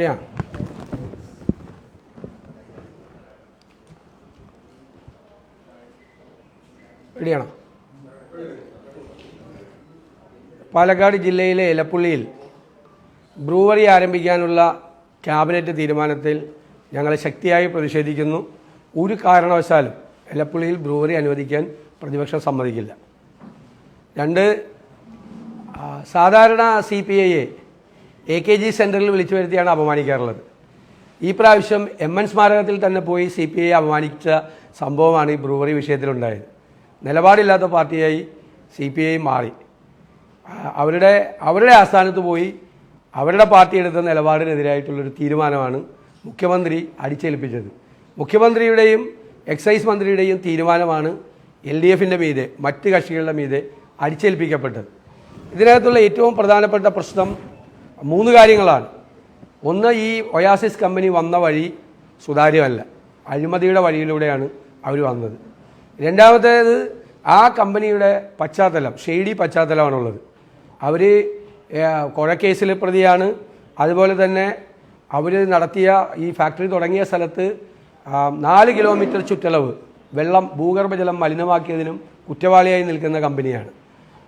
റെഡിയാ റെഡിയാണോ പാലക്കാട് ജില്ലയിലെ ഇലപ്പുള്ളിയിൽ ബ്രൂവറി ആരംഭിക്കാനുള്ള ക്യാബിനറ്റ് തീരുമാനത്തിൽ ഞങ്ങൾ ശക്തിയായി പ്രതിഷേധിക്കുന്നു. ഒരു കാരണവശാലും ഇലപ്പുള്ളിയിൽ ബ്രൂവറി അനുവദിക്കാൻ പ്രതിപക്ഷം സമ്മതിക്കില്ല. രണ്ട് സാധാരണ സി പി ഐയെ എ കെ ജി സെന്ററിൽ വിളിച്ചു വരുത്തിയാണ് അപമാനിക്കാറുള്ളത്. ഈ പ്രാവശ്യം എം എൻ സ്മാരകത്തിൽ തന്നെ പോയി സി പി ഐ അപമാനിച്ച സംഭവമാണ് ഈ ബ്രൂവറി വിഷയത്തിലുണ്ടായത്. നിലപാടില്ലാത്ത പാർട്ടിയായി സി പി ഐ മാറി. അവരുടെ അവരുടെ ആസ്ഥാനത്ത് പോയി അവരുടെ പാർട്ടി എടുത്ത നിലപാടിനെതിരായിട്ടുള്ളൊരു തീരുമാനമാണ് മുഖ്യമന്ത്രി അടിച്ചേൽപ്പിച്ചത്. മുഖ്യമന്ത്രിയുടെയും എക്സൈസ് മന്ത്രിയുടെയും തീരുമാനമാണ് എൽ ഡി എഫിന്റെ മീതെ മറ്റ് കക്ഷികളുടെ മീതെ അടിച്ചേൽപ്പിക്കപ്പെട്ടത്. ഇതിനകത്തുള്ള ഏറ്റവും പ്രധാനപ്പെട്ട പ്രശ്നം മൂന്ന് കാര്യങ്ങളാണ്. ഒന്ന് ഈ ഒയാസിസ് കമ്പനി വന്ന വഴി സുതാര്യമല്ല. അഴിമതിയുടെ വഴിയിലൂടെയാണ് അവർ വന്നത്. രണ്ടാമത്തേത് ആ കമ്പനിയുടെ പശ്ചാത്തലം ഷെയ്ഡി പശ്ചാത്തലമാണുള്ളത്. അവർ കേസിൽ പ്രതിയാണ്. അതുപോലെ തന്നെ അവർ നടത്തിയ ഈ ഫാക്ടറി തുടങ്ങിയ സ്ഥലത്ത് നാല് കിലോമീറ്റർ ചുറ്റളവ് വെള്ളം ഭൂഗർഭജലം മലിനമാക്കിയതിനും കുറ്റവാളിയായി നിൽക്കുന്ന കമ്പനിയാണ്.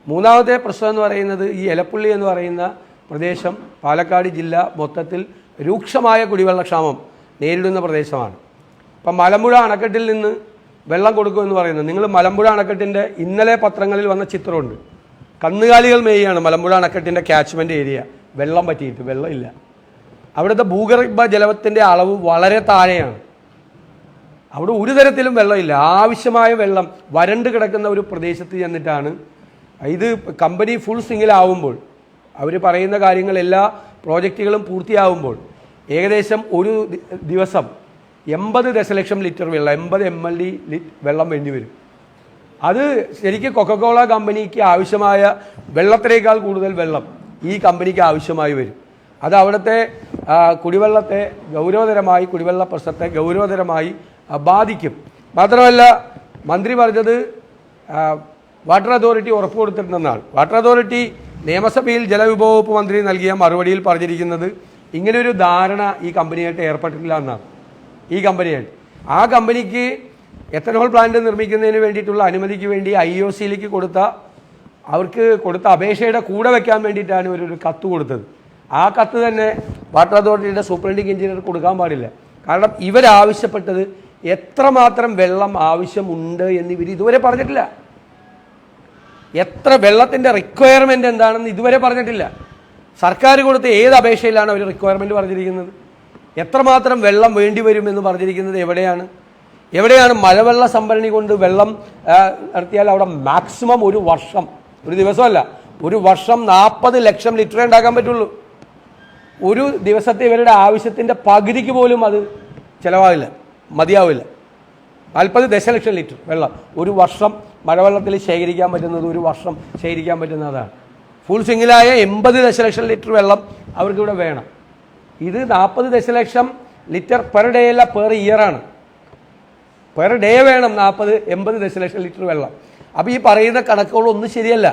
മൂന്നാമത്തെ പ്രശ്നം എന്ന് പറയുന്നത് ഈ എലപ്പുള്ളി എന്ന് പറയുന്ന പ്രദേശം പാലക്കാട് ജില്ല മൊത്തത്തിൽ രൂക്ഷമായ കുടിവെള്ളക്ഷാമം നേരിടുന്ന പ്രദേശമാണ്. ഇപ്പം മലമ്പുഴ അണക്കെട്ടിൽ നിന്ന് വെള്ളം കൊടുക്കുമെന്ന് പറയുന്നത്. നിങ്ങൾ മലമ്പുഴ അണക്കെട്ടിന്റെ ഇന്നലെ പത്രങ്ങളിൽ വന്ന ചിത്രമുണ്ട്. കന്നുകാലികൾ മേയാണ് മലമ്പുഴ അണക്കെട്ടിന്റെ ക്യാച്ച്മെന്റ് ഏരിയ വെള്ളം പറ്റിയിട്ട് വെള്ളമില്ല. അവിടുത്തെ ഭൂഗർഭ ജലത്തിന്റെ അളവ് വളരെ താഴെയാണ്. അവിടെ ഒരു തരത്തിലും വെള്ളമില്ല. ആവശ്യമായ വെള്ളം വരണ്ട് കിടക്കുന്ന ഒരു പ്രദേശത്ത് ചെന്നിട്ടാണ് ഇത് കമ്പനി ഫുൾ സിംഗിലാവുമ്പോൾ അവർ പറയുന്ന കാര്യങ്ങൾ എല്ലാ പ്രോജക്റ്റുകളും പൂർത്തിയാവുമ്പോൾ ഏകദേശം ഒരു ദിവസം എൺപത് ദശലക്ഷം ലിറ്റർ വെള്ളം എൺപത് എം എൽ ഡി വെള്ളം വേണ്ടി വരും അത് ശരിക്കും കൊക്കക്കോള കമ്പനിക്ക് ആവശ്യമായ വെള്ളത്തിനേക്കാൾ കൂടുതൽ വെള്ളം ഈ കമ്പനിക്ക് ആവശ്യമായി വരും. അത് അവിടുത്തെ കുടിവെള്ളത്തെ ഗൗരവതരമായി കുടിവെള്ള പ്രശ്നത്തെ ഗൗരവതരമായി ബാധിക്കും. മാത്രമല്ല മന്ത്രി പറഞ്ഞത് വാട്ടർ അതോറിറ്റി ഉറപ്പ് കൊടുത്തിട്ടുണ്ടെന്നാണ് വാട്ടർ അതോറിറ്റി നിയമസഭയിൽ ജലവിഭവ വകുപ്പ് മന്ത്രി നൽകിയ മറുപടിയിൽ പറഞ്ഞിരിക്കുന്നത് ഇങ്ങനൊരു ധാരണ ഈ കമ്പനിയായിട്ട് ഏർപ്പെട്ടിട്ടില്ല എന്നാണ് ഈ കമ്പനിയായിട്ട്. ആ കമ്പനിക്ക് എത്തനോൾ പ്ലാന്റ് നിർമ്മിക്കുന്നതിന് വേണ്ടിയിട്ടുള്ള അനുമതിക്ക് വേണ്ടി ഐ ഒ സിയിലേക്ക് കൊടുത്ത അവർക്ക് കൊടുത്ത അപേക്ഷയുടെ കൂടെ വെക്കാൻ വേണ്ടിയിട്ടാണ് ഇവരൊരു കത്ത് കൊടുത്തത്. ആ കത്ത് തന്നെ വാട്ടർ അതോറിറ്റിയുടെ സൂപ്രണ്ടിങ് എഞ്ചിനീയർ കൊടുക്കാൻ പാടില്ല. കാരണം ഇവരാവശ്യപ്പെട്ടത് എത്രമാത്രം വെള്ളം ആവശ്യമുണ്ട് എന്ന് ഇവർ ഇതുവരെ പറഞ്ഞിട്ടില്ല. എത്ര വെള്ളത്തിന്റെ റിക്വയർമെന്റ് എന്താണെന്ന് ഇതുവരെ പറഞ്ഞിട്ടില്ല. സർക്കാർ കൊടുത്ത ഏത് അപേക്ഷയിലാണ് അവർ റിക്വയർമെന്റ് പറഞ്ഞിരിക്കുന്നത്? എത്രമാത്രം വെള്ളം വേണ്ടി വരുമെന്ന് പറഞ്ഞിരിക്കുന്നത് എവിടെയാണ്? എവിടെയാണ് മഴവെള്ള സംഭരണി കൊണ്ട് വെള്ളം നടത്തിയാൽ അവിടെ മാക്സിമം ഒരു വർഷം ഒരു ദിവസമല്ല ഒരു വർഷം നാൽപ്പത് ലക്ഷം ലിറ്ററേ ഉണ്ടാക്കാൻ പറ്റുള്ളൂ. ഒരു ദിവസത്തെ ഇവരുടെ ആവശ്യത്തിന്റെ പകുതിക്ക് പോലും അത് ചിലവാകില്ല മതിയാവില്ല. നാൽപ്പത് ദശലക്ഷം ലിറ്റർ വെള്ളം ഒരു വർഷം മഴവെള്ളത്തിൽ ശേഖരിക്കാൻ പറ്റുന്നത് ഒരു വർഷം ശേഖരിക്കാൻ പറ്റുന്നതാണ്. ഫുൾ സിംഗിലായ എൺപത് ദശലക്ഷം ലിറ്റർ വെള്ളം അവർക്കിവിടെ വേണം. ഇത് നാൽപ്പത് ദശലക്ഷം ലിറ്റർ പെർ ഡേ അല്ല പെർ ഇയറാണ് പെർ ഡേ വേണം നാൽപ്പത് എൺപത് ദശലക്ഷം ലിറ്റർ വെള്ളം. അപ്പോൾ ഈ പറയുന്ന കണക്കുകളൊന്നും ശരിയല്ല.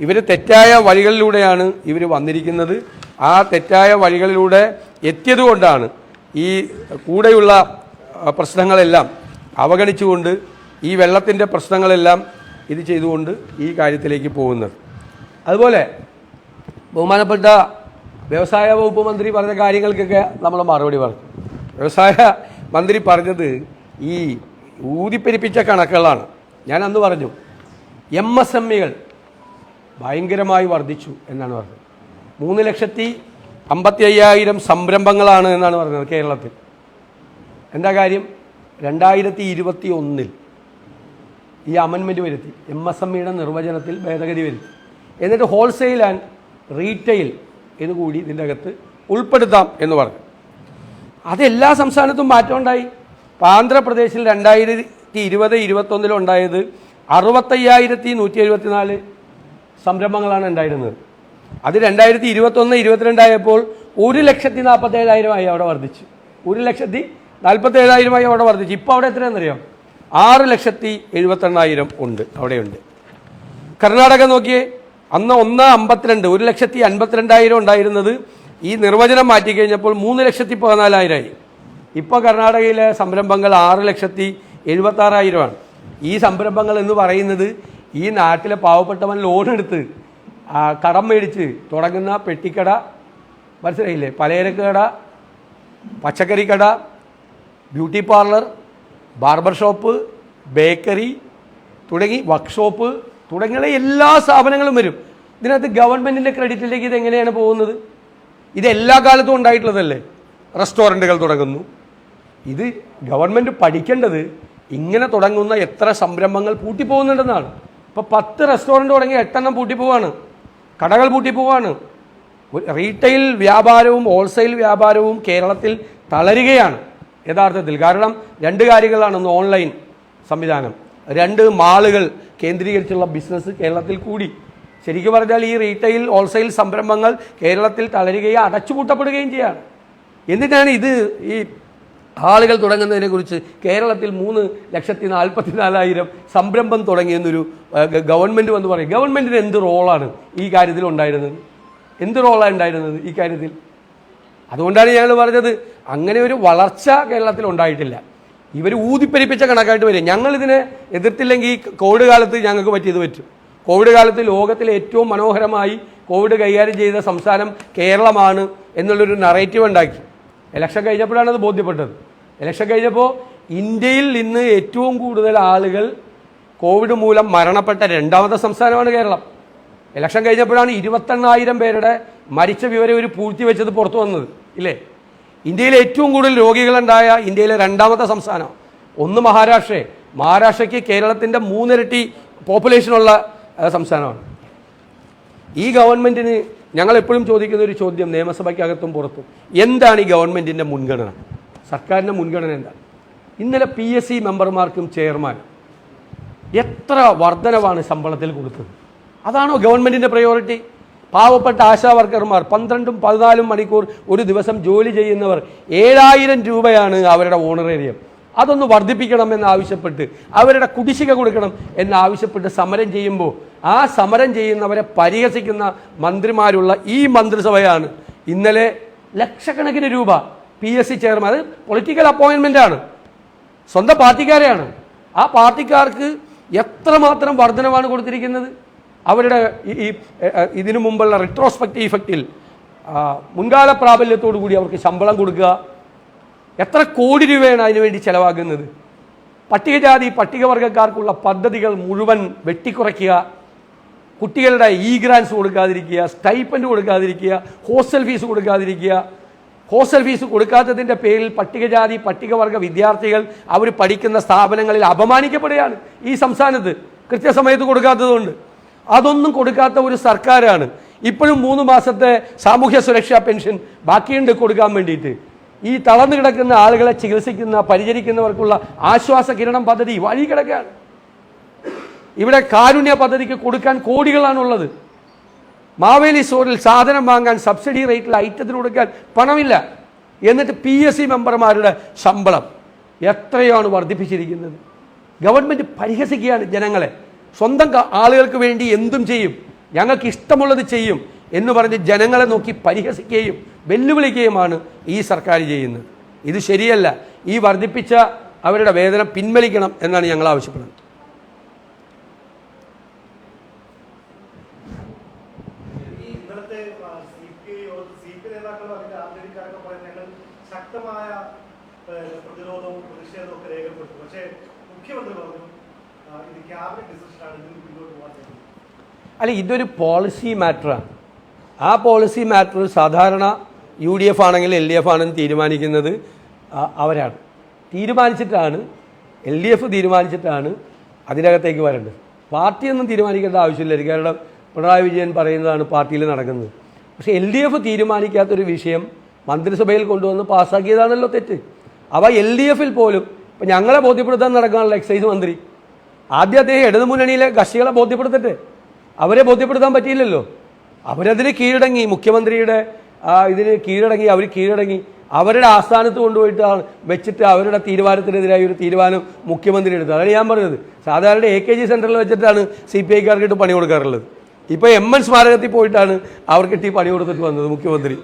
ഇവർ തെറ്റായ വഴികളിലൂടെയാണ് ഇവർ വന്നിരിക്കുന്നത്. ആ തെറ്റായ വഴികളിലൂടെ എത്തിയതുകൊണ്ടാണ് ഈ കൂടെയുള്ള പ്രശ്നങ്ങളെല്ലാം അവഗണിച്ചുകൊണ്ട് ഈ വെള്ളത്തിന്റെ പ്രശ്നങ്ങളെല്ലാം ഇത് ചെയ്തുകൊണ്ട് ഈ കാര്യത്തിലേക്ക് പോകുന്നത്. അതുപോലെ ബഹുമാനപ്പെട്ട വ്യവസായ വകുപ്പ് മന്ത്രി പറഞ്ഞ കാര്യങ്ങൾക്കൊക്കെ നമ്മൾ മറുപടി പറഞ്ഞു. വ്യവസായ മന്ത്രി പറഞ്ഞത് ഈ ഊതിപ്പെരിപ്പിച്ച കണക്കുകളാണ്. ഞാൻ അന്ന് പറഞ്ഞു എം എസ് എം ഇകൾ ഭയങ്കരമായി വർദ്ധിച്ചു എന്നാണ് പറഞ്ഞത്. മൂന്ന് ലക്ഷത്തി അമ്പത്തി അയ്യായിരം സംരംഭങ്ങളാണ് എന്നാണ് പറഞ്ഞത് കേരളത്തിൽ. എന്താ കാര്യം? രണ്ടായിരത്തി ഇരുപത്തി ഒന്നിൽ ഈ അമെൻമെന്റ് വരുത്തി. എം എസ് എം ഇയുടെ നിർവചനത്തിൽ ഭേദഗതി വരുത്തി. എന്നിട്ട് ഹോൾസെയിൽ ആൻഡ് റീറ്റെയിൽ എന്ന് കൂടി ഇതിന്റെ അകത്ത് ഉൾപ്പെടുത്താം എന്ന് പറഞ്ഞു. അത് എല്ലാ സംസ്ഥാനത്തും മാറ്റമുണ്ടായി. ഇപ്പം ആന്ധ്രാപ്രദേശിൽ രണ്ടായിരത്തി ഇരുപത് ഇരുപത്തൊന്നിലുണ്ടായത് അറുപത്തയ്യായിരത്തി നൂറ്റി എഴുപത്തിനാല് സംരംഭങ്ങളാണ് ഉണ്ടായിരുന്നത്. അത് രണ്ടായിരത്തി ഇരുപത്തൊന്ന് ഇരുപത്തിരണ്ടായപ്പോൾ ഒരു ലക്ഷത്തി നാൽപ്പത്തേഴായിരമായി അവിടെ വർദ്ധിച്ചു. ഒരു ലക്ഷത്തി നാൽപ്പത്തേഴായിരമായി അവിടെ വർദ്ധിച്ചു. ഇപ്പോൾ അവിടെ എത്രയാണെന്നറിയാം? ആറ് ലക്ഷത്തി എഴുപത്തെണ്ണായിരം ഉണ്ട്. അവിടെയുണ്ട്. കർണാടക നോക്കിയേ അന്ന് ഒന്ന് അമ്പത്തിരണ്ട് ഒരു ലക്ഷത്തി അൻപത്തിരണ്ടായിരം ഉണ്ടായിരുന്നത് ഈ നിർവചനം മാറ്റിക്കഴിഞ്ഞപ്പോൾ മൂന്ന് ലക്ഷത്തി പതിനാലായിരമായി ഇപ്പോൾ കർണാടകയിലെ സംരംഭങ്ങൾ ആറ് ലക്ഷത്തി എഴുപത്താറായിരമാണ്. ഈ സംരംഭങ്ങൾ എന്ന് പറയുന്നത് ഈ നാട്ടിലെ പാവപ്പെട്ടവൻ ലോൺ എടുത്ത് കടം മേടിച്ച് തുടങ്ങുന്ന പെട്ടിക്കട മനസ്സിലായില്ലേ? പലചരക്ക് കട പച്ചക്കറി കട beauty parlour barber shop bakery തുടങ്ങി വർക്ക്ഷോപ്പ് തുടങ്ങിയുള്ള എല്ലാ സ്ഥാപനങ്ങളും വരും. ഇതിനകത്ത് ഗവൺമെന്റിന്റെ ക്രെഡിറ്റിലേക്ക് ഇത് എങ്ങനെയാണ് പോകുന്നത്? ഇത് എല്ലാ കാലത്തും ഉണ്ടായിട്ടുള്ളതല്ലേ? റെസ്റ്റോറന്റുകൾ തുടങ്ങുന്നു. ഇത് ഗവൺമെന്റ് പഠിക്കേണ്ടത് ഇങ്ങനെ തുടങ്ങുന്ന എത്ര സംരംഭങ്ങൾ പൂട്ടിപ്പോകുന്നുണ്ടെന്നാണ്. ഇപ്പോൾ പത്ത് റെസ്റ്റോറന്റ് തുടങ്ങി എട്ടെണ്ണം പൂട്ടിപ്പോവാണ്. കടകൾ പൂട്ടിപ്പോവാണ്. പോവാണ് റീറ്റെയിൽ വ്യാപാരവും ഹോൾസെയിൽ വ്യാപാരവും കേരളത്തിൽ തളരുകയാണ്. യഥാർത്ഥത്തിൽ കാരണം രണ്ട് കാര്യങ്ങളാണ് ഒന്ന് ഓൺലൈൻ സംവിധാനം. രണ്ട് മാളുകൾ കേന്ദ്രീകരിച്ചുള്ള ബിസിനസ് കേരളത്തിൽ കൂടി. ശരിക്കും പറഞ്ഞാൽ ഈ റീറ്റെയിൽ ഹോൾസെയിൽ സംരംഭങ്ങൾ കേരളത്തിൽ തളരുകയും അടച്ചുപൂട്ടപ്പെടുകയും ചെയ്യാണ്. എന്നിട്ടാണ് ഇത് ഈ ആളുകൾ തുടങ്ങുന്നതിനെ കുറിച്ച് കേരളത്തിൽ മൂന്ന് ലക്ഷത്തി നാൽപ്പത്തി നാലായിരം സംരംഭം തുടങ്ങിയെന്നൊരു ഗവൺമെന്റ് വന്ന് പറയും. ഗവൺമെന്റിന് എന്ത് റോളാണ് ഈ കാര്യത്തിൽ ഉണ്ടായിരുന്നത്? എന്ത് റോളാണ് ഉണ്ടായിരുന്നത് ഈ കാര്യത്തിൽ? അതുകൊണ്ടാണ് ഞങ്ങൾ പറഞ്ഞത് അങ്ങനെ ഒരു വളർച്ച കേരളത്തിൽ ഉണ്ടായിട്ടില്ല. ഇവർ ഊതിപ്പെരിപ്പിച്ച കണക്കായിട്ട് വരും ഞങ്ങളിതിനെ എതിർത്തില്ലെങ്കിൽ കോവിഡ് കാലത്ത് ഞങ്ങൾക്ക് പറ്റിയത് പറ്റും. കോവിഡ് കാലത്ത് ലോകത്തിലെ ഏറ്റവും മനോഹരമായി കോവിഡ് കൈകാര്യം ചെയ്ത സംസ്ഥാനം കേരളമാണ് എന്നുള്ളൊരു നറേറ്റീവ് ഉണ്ടാക്കി. ഇലക്ഷൻ കഴിഞ്ഞപ്പോഴാണ് അത് ബോധ്യപ്പെട്ടത്. ഇലക്ഷൻ കഴിഞ്ഞപ്പോൾ ഇന്ത്യയിൽ നിന്ന് ഏറ്റവും കൂടുതൽ ആളുകൾ കോവിഡ് മൂലം മരണപ്പെട്ട രണ്ടാമത്തെ സംസ്ഥാനമാണ് കേരളം. ഇലക്ഷൻ കഴിഞ്ഞപ്പോഴാണ് ഇരുപത്തെണ്ണായിരം പേരുടെ മരിച്ച വിവരം ഒരു പൂഴ്ത്തി വെച്ചത് പുറത്തു വന്നത്. ഇല്ലേ? ഇന്ത്യയിൽ ഏറ്റവും കൂടുതൽ രോഗികളുണ്ടായ ഇന്ത്യയിലെ രണ്ടാമത്തെ സംസ്ഥാനം. ഒന്ന് മഹാരാഷ്ട്രയെ. മഹാരാഷ്ട്രയ്ക്ക് കേരളത്തിന്റെ മൂന്നിരട്ടി പോപ്പുലേഷനുള്ള സംസ്ഥാനമാണ്. ഈ ഗവൺമെന്റിന് ഞങ്ങൾ എപ്പോഴും ചോദിക്കുന്ന ഒരു ചോദ്യം നിയമസഭയ്ക്കകത്തും പുറത്തും. എന്താണ് ഈ ഗവൺമെന്റിന്റെ മുൻഗണന? സർക്കാരിന്റെ മുൻഗണന എന്താണ് ഇന്നലെ പി എസ് സി മെമ്പർമാർക്കും ചെയർമാൻ എത്ര വർധനവാണ് ശമ്പളത്തിൽ കൊടുത്തത്? അതാണോ ഗവൺമെന്റിന്റെ പ്രയോറിറ്റി പാവപ്പെട്ട ആശാവർക്കർമാർ പന്ത്രണ്ടും പതിനാലും മണിക്കൂർ ഒരു ദിവസം ജോലി ചെയ്യുന്നവർ ഏഴായിരം രൂപയാണ് അവരുടെ ഓണറേറിയം. അതൊന്ന് വർദ്ധിപ്പിക്കണം എന്നാവശ്യപ്പെട്ട് അവരുടെ കുടിശ്ശിക കൊടുക്കണം എന്നാവശ്യപ്പെട്ട് സമരം ചെയ്യുമ്പോൾ ആ സമരം ചെയ്യുന്നവരെ പരിഹസിക്കുന്ന മന്ത്രിമാരുള്ള ഈ മന്ത്രിസഭയാണ് ഇന്നലെ ലക്ഷക്കണക്കിന് രൂപ പി എസ് സി ചെയർമാൻ അത് പൊളിറ്റിക്കൽ അപ്പോയിൻമെന്റ് ആണ്. സ്വന്തം പാർട്ടിക്കാരെയാണ്. ആ പാർട്ടിക്കാർക്ക് എത്രമാത്രം വർധനമാണ് കൊടുത്തിരിക്കുന്നത്? അവരുടെ ഈ ഇതിനു മുമ്പുള്ള റിട്രോസ്പെക്റ്റീവ് ഇഫക്റ്റിൽ മുൻകാല പ്രാബല്യത്തോടു കൂടി അവർക്ക് ശമ്പളം കൊടുക്കുക. എത്ര കോടി രൂപയാണ് അതിനുവേണ്ടി ചെലവാകുന്നത്? പട്ടികജാതി പട്ടികവർഗക്കാർക്കുള്ള പദ്ധതികൾ മുഴുവൻ വെട്ടിക്കുറയ്ക്കുക. കുട്ടികളുടെ ഇ ഗ്രാൻസ് കൊടുക്കാതിരിക്കുക സ്റ്റൈപ്പൻഡ് കൊടുക്കാതിരിക്കുക ഹോസ്റ്റൽ ഫീസ് കൊടുക്കാതിരിക്കുക. ഹോസ്റ്റൽ ഫീസ് കൊടുക്കാത്തതിന്റെ പേരിൽ പട്ടികജാതി പട്ടികവർഗ വിദ്യാർത്ഥികൾ അവർ പഠിക്കുന്ന സ്ഥാപനങ്ങളിൽ അപമാനിക്കപ്പെടുകയാണ് ഈ സംസ്ഥാനത്ത്. കൃത്യസമയത്ത് കൊടുക്കാത്തതുകൊണ്ട്. അതൊന്നും കൊടുക്കാത്ത ഒരു സർക്കാരാണ്. ഇപ്പോഴും മൂന്ന് മാസത്തെ സാമൂഹ്യ സുരക്ഷാ പെൻഷൻ ബാക്കിയുണ്ട് കൊടുക്കാൻ വേണ്ടിയിട്ട്. ഈ തളർന്നു കിടക്കുന്ന ആളുകളെ ചികിത്സിക്കുന്ന പരിചരിക്കുന്നവർക്കുള്ള ആശ്വാസ കിരണം പദ്ധതി വഴി കിടക്കുകയാണ്. ഇവിടെ കാരുണ്യ പദ്ധതിക്ക് കൊടുക്കാൻ കോടികളാണുള്ളത്. മാവേലി സ്റ്റോറിൽ സാധനം വാങ്ങാൻ സബ്സിഡി റേറ്റിൽ ഐറ്റത്തിന് കൊടുക്കാൻ പണമില്ല. എന്നിട്ട് പി എസ് സി മെമ്പർമാരുടെ ശമ്പളം എത്രയാണ് വർദ്ധിപ്പിച്ചിരിക്കുന്നത്? ഗവൺമെന്റ് പരിഹസിക്കുകയാണ് ജനങ്ങളെ. സ്വന്തം ആളുകൾക്ക് വേണ്ടി എന്തും ചെയ്യും. ഞങ്ങൾക്ക് ഇഷ്ടമുള്ളത് ചെയ്യും എന്ന് പറഞ്ഞ് ജനങ്ങളെ നോക്കി പരിഹസിക്കുകയും വെല്ലുവിളിക്കുകയുമാണ് ഈ സർക്കാർ ചെയ്യുന്നത്. ഇത് ശരിയല്ല. ഈ വർദ്ധിപ്പിച്ച അവരുടെ വേതനം പിൻവലിക്കണം എന്നാണ് ഞങ്ങൾ ആവശ്യപ്പെടുന്നത് ഈ ഇന്നലത്തെ സി പി സി പി നേതാക്കളും അതിന്റെ ആന്തരികാരൊക്കെ പറയുന്നത് ഞങ്ങൾ ശക്തമായ ഏഹ്, പ്രതിരോധവും പ്രതിഷേധവും ഒക്കെ രേഖപ്പെടുത്തും പക്ഷേ മുഖ്യമന്ത്രി പറഞ്ഞു ആ, ഇത് ക്യാബിനറ്റ് ഡിസിഷനാണ് ഇതിന് മുന്നോട്ട് പോകാൻ കഴിയും അല്ല ഇതൊരു പോളിസി മാറ്ററാണ് ആ പോളിസി മാറ്റർ സാധാരണ യു ഡി എഫ് ആണെങ്കിൽ എൽ ഡി എഫ് ആണെന്ന് തീരുമാനിക്കുന്നത് അവരാണ്. തീരുമാനിച്ചിട്ടാണ് എൽ ഡി എഫ് തീരുമാനിച്ചിട്ടാണ് അതിനകത്തേക്ക് വരേണ്ടത്. പാർട്ടിയൊന്നും തീരുമാനിക്കേണ്ട ആവശ്യമില്ലായിരിക്കും കാരണം പിണറായി വിജയൻ പറയുന്നതാണ് പാർട്ടിയിൽ നടക്കുന്നത്. പക്ഷേ എൽ ഡി എഫ് തീരുമാനിക്കാത്തൊരു വിഷയം മന്ത്രിസഭയിൽ കൊണ്ടുവന്ന് പാസ്സാക്കിയതാണല്ലോ തെറ്റ്. അവ എൽ ഡി എഫിൽ പോലും ഇപ്പം ഞങ്ങളെ ബോധ്യപ്പെടുത്താൻ നടക്കാനുള്ള എക്സൈസ് മന്ത്രി. ആദ്യം അദ്ദേഹം ഇടതുമുന്നണിയിലെ കക്ഷികളെ ബോധ്യപ്പെടുത്തട്ടെ അവരെ ബോധ്യപ്പെടുത്താൻ പറ്റിയില്ലല്ലോ. അവരതിന് കീഴടങ്ങി മുഖ്യമന്ത്രിയുടെ ഇതിന് കീഴടങ്ങി അവർ കീഴടങ്ങി അവരുടെ ആസ്ഥാനത്ത് കൊണ്ടുപോയിട്ട് വെച്ചിട്ട് അവരുടെ തീരുമാനത്തിനെതിരായ ഒരു തീരുമാനം മുഖ്യമന്ത്രി എടുത്തു അതാണ് ഞാൻ പറഞ്ഞത്. സാധാരണ എ കെ ജി സെന്ററിൽ വെച്ചിട്ടാണ് സി പി ഐക്കാർക്കിട്ട് പണി കൊടുക്കാറുള്ളത്. ഇപ്പോൾ എം എൻ സ്മാരകത്തിൽ പോയിട്ടാണ് അവർക്കിട്ട് ഈ പണി കൊടുത്തിട്ട് വന്നത് മുഖ്യമന്ത്രി.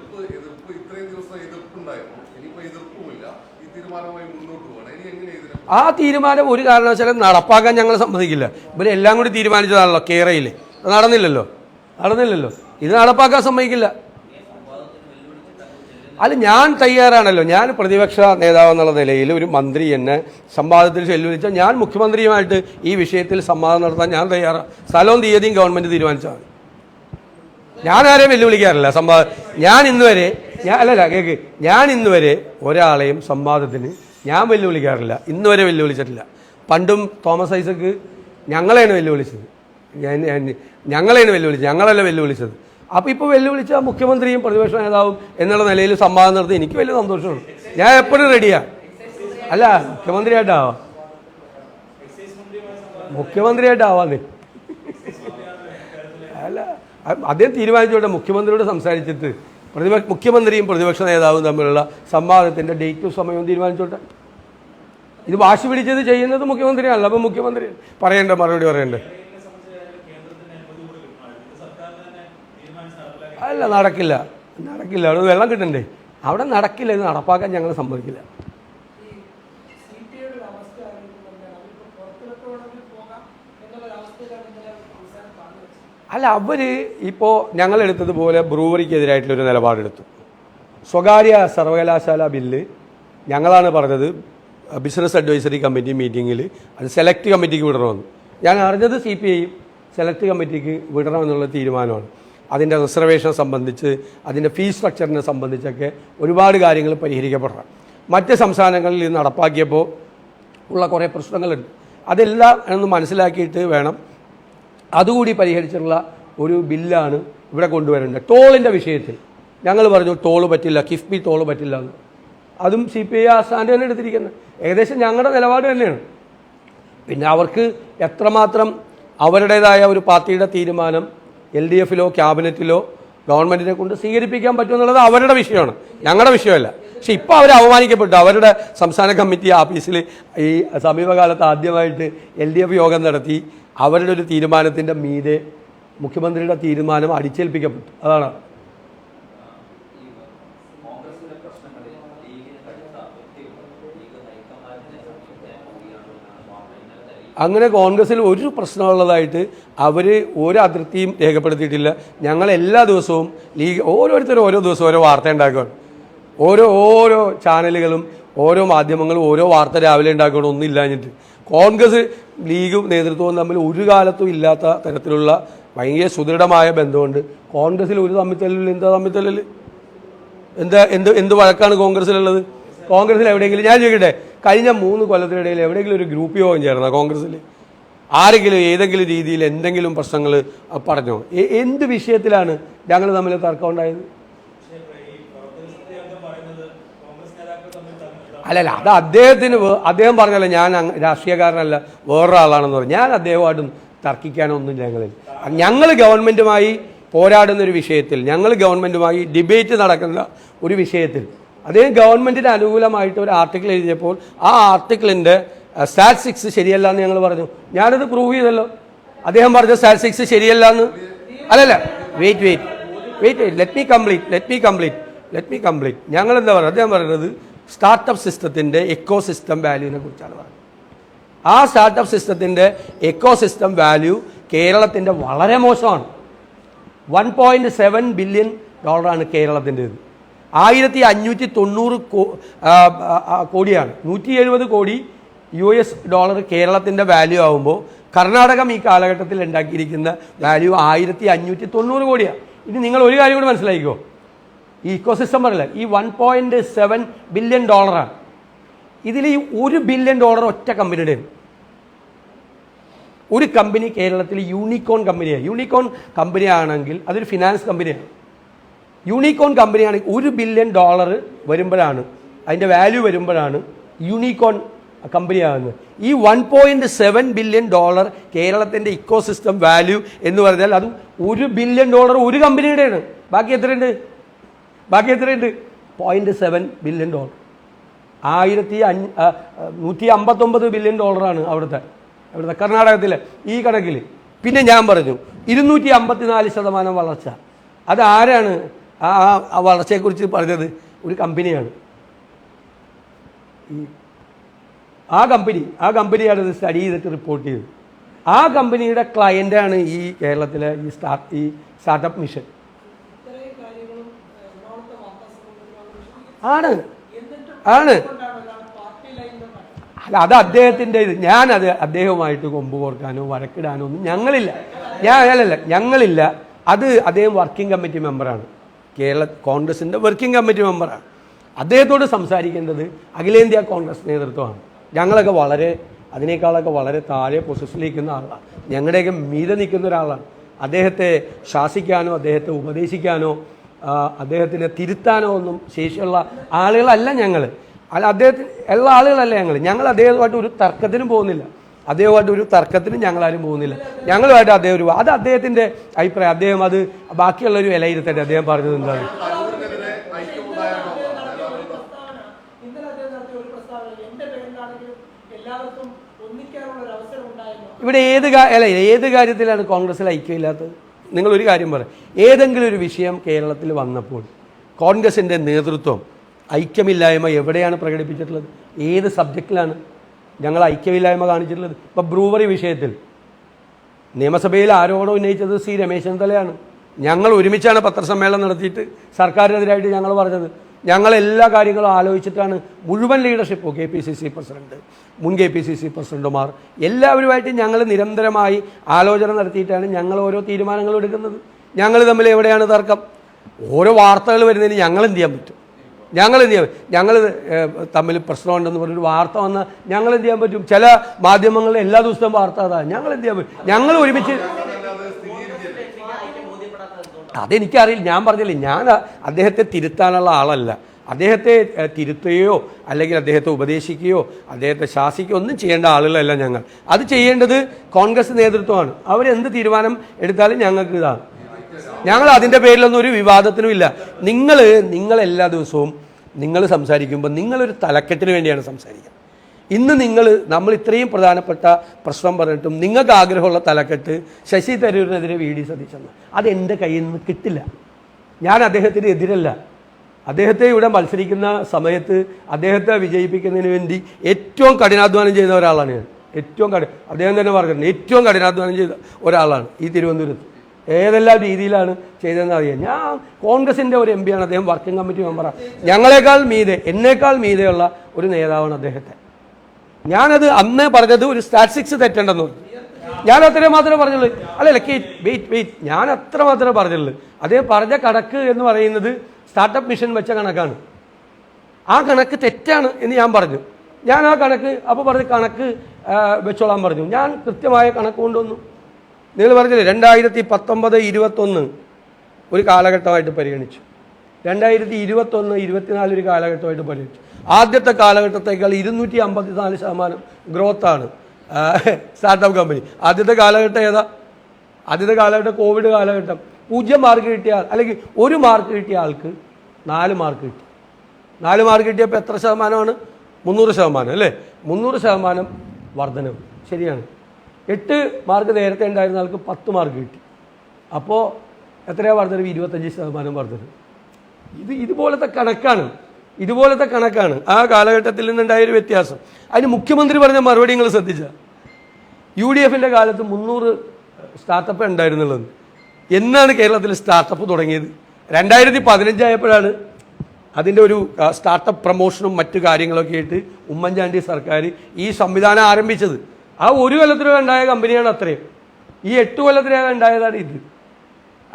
ആ തീരുമാനം ഒരു കാരണവശാലും നടപ്പാക്കാൻ ഞങ്ങൾ സമ്മതിക്കില്ല. ഇവരെല്ലാം കൂടി തീരുമാനിച്ചതാണല്ലോ കേരളയിൽ നടന്നില്ലല്ലോ. നടന്നില്ലല്ലോ. ഇത് നടപ്പാക്കാൻ സമ്മതിക്കില്ല. അല്ല ഞാൻ തയ്യാറാണല്ലോ. ഞാൻ പ്രതിപക്ഷ നേതാവ് എന്നുള്ള നിലയിൽ ഒരു മന്ത്രി എന്നെ സംവാദത്തിൽ ചെല്ലുവിളിച്ചാൽ ഞാൻ മുഖ്യമന്ത്രിയുമായിട്ട് ഈ വിഷയത്തിൽ സംവാദം നടത്താൻ ഞാൻ തയ്യാറാണ് സ്ഥലവും തീയതിയും ഗവൺമെന്റ് തീരുമാനിച്ചാൽ ഞാൻ ആരെയും വെല്ലുവിളിക്കാറില്ല. സംവാദം ഞാൻ ഇന്നുവരെ ഞാൻ അല്ലല്ല കേക്ക്. ഞാൻ ഇന്നുവരെ ഒരാളെയും സംവാദത്തിന് ഞാൻ വെല്ലുവിളിക്കാറില്ല. ഇന്നുവരെ വെല്ലുവിളിച്ചിട്ടില്ല. പണ്ടും തോമസ് ഐസക്ക് ഞങ്ങളെയാണ് വെല്ലുവിളിച്ചത്. ഞാൻ ഞങ്ങളെയാണ് വെല്ലുവിളിച്ചത് ഞങ്ങളല്ല വെല്ലുവിളിച്ചത്. അപ്പോൾ ഇപ്പോൾ വെല്ലുവിളിച്ച മുഖ്യമന്ത്രിയും പ്രതിപക്ഷ നേതാവും എന്നുള്ള നിലയിൽ സംവാദം നടത്തി എനിക്ക് വലിയ സന്തോഷമാണ്. ഞാൻ എപ്പോഴും റെഡിയാണ് അല്ല മുഖ്യമന്ത്രിയായിട്ടാവാം മുഖ്യമന്ത്രിയായിട്ടാവാന്നേ അല്ല അദ്ദേഹം തീരുമാനിച്ചോട്ടെ മുഖ്യമന്ത്രിയോട് സംസാരിച്ചിട്ട്. പ്രതിപക്ഷ മുഖ്യമന്ത്രിയും പ്രതിപക്ഷ നേതാവും തമ്മിലുള്ള സംവാദത്തിന്റെ ഡേറ്റും സമയവും തീരുമാനിച്ചോട്ടെ. ഇത് വാശി പിടിച്ചത് ചെയ്യുന്നത് മുഖ്യമന്ത്രിയാണല്ലോ അപ്പം മുഖ്യമന്ത്രി പറയണ്ട മറുപടി പറയണ്ടേ. അല്ല നടക്കില്ല. നടക്കില്ല. അവിടെ വെള്ളം കിട്ടണ്ടേ? അവിടെ നടക്കില്ല. ഇത് നടപ്പാക്കാൻ ഞങ്ങൾ സമ്മതിക്കില്ല. അല്ല അവർ ഇപ്പോൾ ഞങ്ങളെടുത്തതുപോലെ ബ്രൂവറിക്കെതിരായിട്ടുള്ളൊരു നിലപാടെടുത്തു. സ്വകാര്യ സർവകലാശാല ബില്ല് ഞങ്ങളാണ് പറഞ്ഞത് ബിസിനസ് അഡ്വൈസറി കമ്മിറ്റി മീറ്റിങ്ങിൽ അത് സെലക്ട് കമ്മിറ്റിക്ക് വിടണമെന്ന്. ഞാൻ അറിഞ്ഞത് സി പി ഐയും സെലക്ട് കമ്മിറ്റിക്ക് വിടണമെന്നുള്ള തീരുമാനമാണ്. അതിന്റെ റിസർവേഷൻ സംബന്ധിച്ച് അതിന്റെ ഫീസ് സ്ട്രക്ചറിനെ സംബന്ധിച്ചൊക്കെ ഒരുപാട് കാര്യങ്ങൾ പരിഹരിക്കപ്പെടണം. മറ്റ് സംസ്ഥാനങ്ങളിൽ ഇത് നടപ്പാക്കിയപ്പോൾ ഉള്ള കുറേ പ്രശ്നങ്ങളുണ്ട്. അതെല്ലാം ഒന്ന് മനസ്സിലാക്കിയിട്ട് വേണം അതുകൂടി പരിഹരിച്ചിട്ടുള്ള ഒരു ബില്ലാണ് ഇവിടെ കൊണ്ടുവരേണ്ടത്. ടോളിന്റെ വിഷയത്തിൽ. ഞങ്ങൾ പറഞ്ഞു ടോൾ പറ്റില്ല കിഫ്ബി ടോൾ പറ്റില്ല എന്ന്. അതും സി പി ഐ ആസ്ഥാന്റെ തന്നെ എടുത്തിരിക്കുന്നത്. ഏകദേശം ഞങ്ങളുടെ നിലപാട് തന്നെയാണ്. പിന്നെ അവർക്ക് എത്രമാത്രം അവരുടേതായ ഒരു പാർട്ടിയുടെ തീരുമാനം എൽ ഡി എഫിലോ ക്യാബിനറ്റിലോ ഗവൺമെന്റിനെ കൊണ്ട് സ്വീകരിപ്പിക്കാൻ പറ്റുമെന്നുള്ളത് അവരുടെ വിഷയമാണ്. ഞങ്ങളുടെ വിഷയമല്ല. പക്ഷെ ഇപ്പോൾ അവർ അവമാനിക്കപ്പെട്ടു. അവരുടെ സംസ്ഥാന കമ്മിറ്റി ആഫീസിൽ ഈ സമീപകാലത്ത് ആദ്യമായിട്ട് എൽ ഡി എഫ് യോഗം നടത്തി അവരുടെ ഒരു തീരുമാനത്തിന്റെ മീതെ മുഖ്യമന്ത്രിയുടെ തീരുമാനം അടിച്ചേൽപ്പിക്കപ്പെട്ടു. അതാണ് അങ്ങനെ കോൺഗ്രസ്സിൽ ഒരു പ്രശ്നമുള്ളതായിട്ട് അവർ ഒരു അതിർത്തിയും രേഖപ്പെടുത്തിയിട്ടില്ല. ഞങ്ങൾ എല്ലാ ദിവസവും ലീഗ് ഓരോരുത്തരും ഓരോ ദിവസവും ഓരോ വാർത്ത ഉണ്ടാക്കുകയാണ്. ഓരോ ഓരോ ചാനലുകളും ഓരോ മാധ്യമങ്ങളും ഓരോ വാർത്ത രാവിലെ ഉണ്ടാക്കണം ഒന്നും കോൺഗ്രസ് ലീഗും നേതൃത്വവും തമ്മിൽ ഒരു കാലത്തും ഇല്ലാത്ത തരത്തിലുള്ള ഭയങ്കര സുദൃഢമായ ബന്ധമുണ്ട്. കോൺഗ്രസ്സിൽ ഒരു തമ്മിത്തല്ലിൽ എന്താ തമ്മിത്തല്ലിൽ എന്താ എന്ത് എന്ത് വഴക്കാണ് കോൺഗ്രസ്സിലുള്ളത് കോൺഗ്രസ്സിൽ എവിടെയെങ്കിലും ഞാൻ ചോദിക്കട്ടെ? കഴിഞ്ഞ മൂന്ന് കൊല്ലത്തിനിടയിൽ എവിടെയെങ്കിലും ഒരു ഗ്രൂപ്പ് യോഗം ചേർന്ന കോൺഗ്രസ്സിൽ ആരെങ്കിലും ഏതെങ്കിലും രീതിയിൽ എന്തെങ്കിലും പ്രശ്നങ്ങൾ പറഞ്ഞോ? എന്ത് വിഷയത്തിലാണ് ഞങ്ങൾ തമ്മിൽ തർക്കം ഉണ്ടായത്? അല്ലല്ല അത് അദ്ദേഹത്തിന് അദ്ദേഹം പറഞ്ഞല്ലോ ഞാൻ രാഷ്ട്രീയക്കാരനല്ല വേറൊരാളാണെന്ന് പറഞ്ഞു. ഞാൻ അദ്ദേഹമായിട്ടും തർക്കിക്കാനൊന്നും ഞങ്ങളിൽ. ഞങ്ങൾ ഗവൺമെന്റുമായി പോരാടുന്ന ഒരു വിഷയത്തിൽ ഞങ്ങൾ ഗവൺമെന്റുമായി ഡിബേറ്റ് നടക്കുന്ന ഒരു വിഷയത്തിൽ അദ്ദേഹം ഗവൺമെന്റിന് അനുകൂലമായിട്ട് ഒരു ആർട്ടിക്കിൾ എഴുതിയപ്പോൾ ആ ആർട്ടിക്കിളിന്റെ സ്റ്റാറ്റിസ്റ്റിക്സ് ശരിയല്ല എന്ന് ഞങ്ങൾ പറഞ്ഞു. ഞാനത് പ്രൂവ് ചെയ്തല്ലോ. അദ്ദേഹം പറഞ്ഞ സ്റ്റാറ്റിസ്റ്റിക്സ് ശരിയല്ല എന്ന്. അല്ലല്ല wait wait wait wait let me complete let me complete let me complete ഞങ്ങൾ എന്താ പറയുക? അദ്ദേഹം പറയുന്നത് സ്റ്റാർട്ടപ്പ് സിസ്റ്റത്തിന്റെ എക്കോ സിസ്റ്റം വാല്യൂവിനെ കുറിച്ചാണ് പറയുന്നത്. ആ സ്റ്റാർട്ടപ്പ് സിസ്റ്റത്തിന്റെ എക്കോ സിസ്റ്റം വാല്യൂ കേരളത്തിന്റെ വളരെ മോശമാണ്. വൺ പോയിന്റ് സെവൻ ബില്യൺ ഡോളറാണ് കേരളത്തിന്റേത്. ആയിരത്തി അഞ്ഞൂറ്റി തൊണ്ണൂറ് കോടിയാണ്. നൂറ്റി എഴുപത് കോടി യു എസ് ഡോളർ കേരളത്തിന്റെ വാല്യൂ ആകുമ്പോൾ കർണാടകം ഈ കാലഘട്ടത്തിൽ ഉണ്ടാക്കിയിരിക്കുന്ന വാല്യൂ ആയിരത്തി അഞ്ഞൂറ്റി തൊണ്ണൂറ് കോടിയാണ്. ഇനി നിങ്ങൾ ഒരു കാര്യം കൂടി മനസ്സിലാക്കിക്കോ. ഈ ഇക്കോസിസ്റ്റം പറയില്ല? ഈ വൺ പോയിന്റ് സെവൻ ബില്യൺ ഡോളറാണ് ഇതിൽ ഈ ഒരു ബില്യൺ ഡോളർ ഒറ്റ കമ്പനിയുടെ ഒരു കമ്പനി കേരളത്തിൽ യൂണിക്കോൺ കമ്പനിയാണ് യൂണിക്കോൺ കമ്പനി ആണെങ്കിൽ അതൊരു ഫിനാൻസ് കമ്പനിയാണ് യൂണിക്കോൺ കമ്പനിയാണ് ഒരു ബില്യൺ ഡോളർ വരുമ്പോഴാണ് അതിന്റെ വാല്യൂ വരുമ്പോഴാണ് യൂണിക്കോൺ കമ്പനിയാകുന്നത് ഈ one point seven billion dollar കേരളത്തിന്റെ ഇക്കോസിസ്റ്റം വാല്യൂ എന്ന് പറഞ്ഞാൽ അത് ഒരു ബില്യൺ ഡോളർ ഒരു കമ്പനിയുടെയാണ് ബാക്കി എത്രയുണ്ട്? ബാക്കി എത്രയുണ്ട്? പോയിന്റ് സെവൻ ബില്യൺ ഡോളർ ആയിരത്തി അഞ്ഞ് നൂറ്റി അമ്പത്തൊമ്പത് ബില്യൺ ഡോളറാണ് അവിടുത്തെ അവിടുത്തെ കർണാടകത്തിലെ ഈ കണക്കിൽ പിന്നെ ഞാൻ പറഞ്ഞു ഇരുന്നൂറ്റി അമ്പത്തിനാല് ശതമാനം വളർച്ച. അത് ആരാണ്? ആ ആ- വളർച്ചയെക്കുറിച്ച് പറഞ്ഞത് ഒരു കമ്പനിയാണ്. ഈ ആ കമ്പനി ആ കമ്പനിയാണ് ഇത് സ്റ്റഡി ചെയ്തിട്ട് റിപ്പോർട്ട് ചെയ്തത്. ആ കമ്പനിയുടെ ക്ലയന്റാണ് ഈ കേരളത്തിലെ ഈ സ്റ്റാർട്ട് ഈ സ്റ്റാർട്ടപ്പ് മിഷൻ ആണ്. ആണ്. അല്ല അത് അദ്ദേഹത്തിന്റെ ഇത്. ഞാനത് അദ്ദേഹവുമായിട്ട് കൊമ്പ് കോർക്കാനോ വഴക്കിടാനോ ഒന്നും ഞങ്ങളില്ല. ഞാൻ അല്ലല്ല ഞങ്ങളില്ല. അത് അദ്ദേഹം വർക്കിംഗ് കമ്മിറ്റി മെമ്പറാണ് കേരള കോൺഗ്രസിന്റെ വർക്കിംഗ് കമ്മിറ്റി മെമ്പറാണ് അദ്ദേഹത്തോട് സംസാരിക്കേണ്ടത് അഖിലേന്ത്യാ കോൺഗ്രസ് നേതൃത്വമാണ്. ഞങ്ങളൊക്കെ വളരെ അതിനേക്കാളൊക്കെ വളരെ താഴെ പൊസിഷനിലിരിക്കുന്ന ആളാണ് ഞങ്ങളുടെയൊക്കെ മീതെ നിൽക്കുന്ന ഒരാളാണ്. അദ്ദേഹത്തെ ശാസിക്കാനോ അദ്ദേഹത്തെ ഉപദേശിക്കാനോ അദ്ദേഹത്തിനെ തിരുത്താനോ ഒന്നും ശേഷിയുള്ള ആളുകളല്ല ഞങ്ങൾ അല്ല അദ്ദേഹത്തിന് എല്ലാ ആളുകളല്ല ഞങ്ങൾ ഞങ്ങൾ അദ്ദേഹവുമായിട്ട് ഒരു തർക്കത്തിനും പോകുന്നില്ല. അദ്ദേഹമായിട്ട് ഒരു തർക്കത്തിന് ഞങ്ങളാരും പോകുന്നില്ല. ഞങ്ങളുമായിട്ട് അദ്ദേഹം ഒരു അത് അദ്ദേഹത്തിന്റെ അഭിപ്രായം. അദ്ദേഹം അത് ബാക്കിയുള്ളൊരു വിലയിരുത്തട്ടെ അദ്ദേഹം പറഞ്ഞത് എന്താണ്? ഇവിടെ ഏത് അല്ല ഏത് കാര്യത്തിലാണ് കോൺഗ്രസിൽ ഐക്യമില്ലാത്തത്? നിങ്ങൾ ഒരു കാര്യം പറ. ഏതെങ്കിലും ഒരു വിഷയം കേരളത്തിൽ വന്നപ്പോൾ കോൺഗ്രസിന്റെ നേതൃത്വം ഐക്യമില്ലായ്മ എവിടെയാണ് പ്രകടിപ്പിച്ചിട്ടുള്ളത്? ഏത് സബ്ജക്റ്റിലാണ്? ഞങ്ങൾ ഐക്യമില്ലായ്മ കാണിച്ചിട്ടുള്ളത്. ഇപ്പം ബ്രൂവറി വിഷയത്തിൽ നിയമസഭയിൽ ആരോപണം ഉന്നയിച്ചത് സി രമേശ് ചെന്നിത്തലയാണ്. ഞങ്ങൾ ഒരുമിച്ചാണ് പത്രസമ്മേളനം നടത്തിയിട്ട് സർക്കാരിനെതിരായിട്ട് ഞങ്ങൾ പറഞ്ഞത്. ഞങ്ങൾ എല്ലാ കാര്യങ്ങളും ആലോചിച്ചിട്ടാണ് മുഴുവൻ leadership K P C C president മുൻ കെ പി സി സി പ്രസിഡന്റുമാർ എല്ലാവരുമായിട്ട് ഞങ്ങൾ നിരന്തരമായി ആലോചന നടത്തിയിട്ടാണ് ഞങ്ങൾ ഓരോ തീരുമാനങ്ങളും എടുക്കുന്നത്. ഞങ്ങൾ തമ്മിൽ എവിടെയാണ് തർക്കം? ഓരോ വാർത്തകൾ വരുന്നതിന് ഞങ്ങൾ എന്ത് ചെയ്യാൻ പറ്റും? ഞങ്ങൾ എന്ത് ചെയ്യാൻ ഞങ്ങൾ തമ്മിൽ പ്രശ്നമുണ്ടെന്ന് പറഞ്ഞൊരു വാർത്ത വന്നാൽ ഞങ്ങൾ എന്ത് ചെയ്യാൻ പറ്റും? ചില മാധ്യമങ്ങളിൽ എല്ലാ ദിവസവും വാർത്ത അതാ. ഞങ്ങൾ എന്ത് ചെയ്യാൻ പറ്റും? ഞങ്ങൾ ഒരുമിച്ച് അതെനിക്കറിയില്ല. ഞാൻ പറഞ്ഞില്ലേ ഞാൻ അദ്ദേഹത്തെ തിരുത്താനുള്ള ആളല്ല. അദ്ദേഹത്തെ തിരുത്തുകയോ അല്ലെങ്കിൽ അദ്ദേഹത്തെ ഉപദേശിക്കുകയോ അദ്ദേഹത്തെ ശാസിക്കുകയോ ഒന്നും ചെയ്യേണ്ട ആളുകളല്ല ഞങ്ങൾ. അത് ചെയ്യേണ്ടത് കോൺഗ്രസ് നേതൃത്വമാണ്. അവരെന്ത് തീരുമാനം എടുത്താലും ഞങ്ങൾക്ക് ഇതാണ്. ഞങ്ങൾ അതിന്റെ പേരിലൊന്നും ഒരു വിവാദത്തിനും ഇല്ല. നിങ്ങൾ നിങ്ങൾ എല്ലാ ദിവസവും നിങ്ങൾ സംസാരിക്കുമ്പോൾ നിങ്ങളൊരു തലക്കെട്ടിന് വേണ്ടിയാണ് സംസാരിക്കുക. ഇന്ന് നിങ്ങൾ നമ്മൾ ഇത്രയും പ്രധാനപ്പെട്ട പ്രശ്നം പറഞ്ഞിട്ടും നിങ്ങൾക്ക് ആഗ്രഹമുള്ള തലക്കെട്ട് ശശി തരൂരിനെതിരെ വി ഡി അത് എന്റെ കയ്യിൽ നിന്ന് കിട്ടില്ല. ഞാൻ അദ്ദേഹത്തിന് എതിരല്ല. അദ്ദേഹത്തെ ഇവിടെ മത്സരിക്കുന്ന സമയത്ത് അദ്ദേഹത്തെ വിജയിപ്പിക്കുന്നതിന് വേണ്ടി ഏറ്റവും കഠിനാധ്വാനം ചെയ്യുന്ന ഒരാളാണ് ഞാൻ. ഏറ്റവും കഠിന അദ്ദേഹം തന്നെ പറഞ്ഞിട്ടുണ്ട് ഏറ്റവും കഠിനാധ്വാനം ചെയ്ത ഒരാളാണ് ഈ തിരുവനന്തപുരത്ത്. ഏതെല്ലാം രീതിയിലാണ് ചെയ്തതെന്ന് അറിയാം. ഞാൻ കോൺഗ്രസിന്റെ ഒരു എം പിയാണ് അദ്ദേഹം വർക്കിംഗ് കമ്മിറ്റി മെമ്പറാണ് ഞങ്ങളെക്കാൾ മീതെ എന്നേക്കാൾ മീതെയുള്ള ഒരു നേതാവാണ് അദ്ദേഹത്തെ. ഞാനത് അന്നേ പറഞ്ഞത് ഒരു സ്റ്റാറ്റിസ്റ്റിക്സ് തെറ്റേണ്ടെന്ന് പറഞ്ഞു. ഞാൻ അത്ര മാത്രമേ പറഞ്ഞുള്ളൂ. അല്ലല്ല വെയിറ്റ് വെയിറ്റ് ഞാൻ അത്ര മാത്രമേ പറഞ്ഞുള്ളൂ. അദ്ദേഹം പറഞ്ഞ കണക്ക് എന്ന് പറയുന്നത് സ്റ്റാർട്ടപ്പ് മിഷൻ വെച്ച കണക്കാണ്. ആ കണക്ക് തെറ്റാണ് എന്ന് ഞാൻ പറഞ്ഞു. ഞാൻ ആ കണക്ക് അപ്പോൾ പറഞ്ഞ് കണക്ക് വെച്ചോളാൻ പറഞ്ഞു. ഞാൻ കൃത്യമായ കണക്ക് കൊണ്ടുവന്നു. നിങ്ങൾ പറഞ്ഞില്ലേ രണ്ടായിരത്തി പത്തൊമ്പത് ഇരുപത്തൊന്ന് ഒരു കാലഘട്ടമായിട്ട് പരിഗണിച്ചു. രണ്ടായിരത്തി ഇരുപത്തൊന്ന് ഇരുപത്തിനാല് ഒരു കാലഘട്ടമായിട്ട് പരിഗണിച്ചു. ആദ്യത്തെ കാലഘട്ടത്തേക്കാൾ ഇരുന്നൂറ്റി അമ്പത്തിനാല് ശതമാനം ഗ്രോത്താണ് സ്റ്റാർട്ടപ്പ് കമ്പനി ആദ്യത്തെ കാലഘട്ടം ഏതാ? ആദ്യത്തെ കാലഘട്ടം കോവിഡ് കാലഘട്ടം. പൂജ്യം മാർക്ക് കിട്ടിയ അല്ലെങ്കിൽ ഒരു മാർക്ക് കിട്ടിയ ആൾക്ക് നാല് മാർക്ക് കിട്ടി. നാല് മാർക്ക് കിട്ടിയപ്പോൾ എത്ര ശതമാനമാണ്? മുന്നൂറ് ശതമാനം അല്ലേ? മുന്നൂറ് ശതമാനം വർധനവ്. ശരിയാണ്. എട്ട് മാർക്ക് നേരത്തെ ഉണ്ടായിരുന്ന ആൾക്ക് പത്ത് മാർക്ക് കിട്ടി. അപ്പോൾ എത്രയാണ് വർധനവ് ഇരുപത്തഞ്ച് ശതമാനം വർധനവ് ഇത് ഇതുപോലത്തെ കണക്കാണ്. ഇതുപോലത്തെ കണക്കാണ്. ആ കാലഘട്ടത്തിൽ നിന്നുണ്ടായൊരു വ്യത്യാസം. അതിന് മുഖ്യമന്ത്രി പറഞ്ഞ മറുപടി നിങ്ങൾ ശ്രദ്ധിച്ച. യു ഡി എഫിന്റെ കാലത്ത് മുന്നൂറ് സ്റ്റാർട്ടപ്പ് ഉണ്ടായിരുന്നുള്ളത്. എന്നാണ് കേരളത്തിൽ സ്റ്റാർട്ടപ്പ് തുടങ്ങിയത്? രണ്ടായിരത്തി പതിനഞ്ചായപ്പോഴാണ് അതിന്റെ ഒരു സ്റ്റാർട്ടപ്പ് പ്രൊമോഷനും മറ്റു കാര്യങ്ങളൊക്കെ ആയിട്ട് ഉമ്മൻചാണ്ടി സർക്കാർ ഈ സംവിധാനം ആരംഭിച്ചത്. ആ ഒരു കൊല്ലത്തിനകം ഉണ്ടായ കമ്പനിയാണ് അത്രയും. ഈ എട്ട് കൊല്ലത്തിനകം ഉണ്ടായതാണ് ഇത്.